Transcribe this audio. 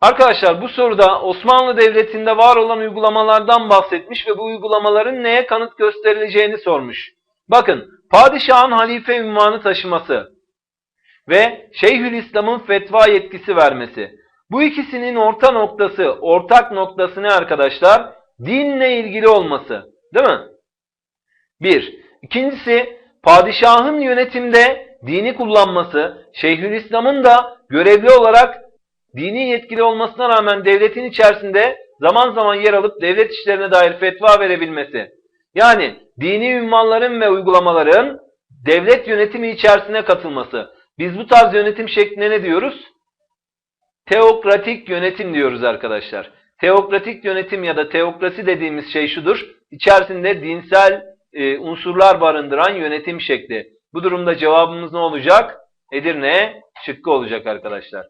Arkadaşlar bu soruda Osmanlı Devleti'nde var olan uygulamalardan bahsetmiş ve bu uygulamaların neye kanıt gösterileceğini sormuş. Bakın, padişahın halife ünvanı taşıması ve Şeyhülislam'ın fetva yetkisi vermesi. Bu ikisinin orta noktası, ortak noktası ne arkadaşlar? Dinle ilgili olması. Değil mi? Bir. İkincisi, padişahın yönetimde dini kullanması, Şeyhülislam'ın da görevli olarak dini yetkili olmasına rağmen devletin içerisinde zaman zaman yer alıp devlet işlerine dair fetva verebilmesi. Yani dini ünvanların ve uygulamaların devlet yönetimi içerisine katılması. Biz bu tarz yönetim şekline ne diyoruz? Teokratik yönetim diyoruz arkadaşlar. Teokratik yönetim ya da teokrasi dediğimiz şey şudur. İçerisinde dinsel e, unsurlar barındıran yönetim şekli. Bu durumda cevabımız ne olacak? Edirne şıkkı olacak arkadaşlar.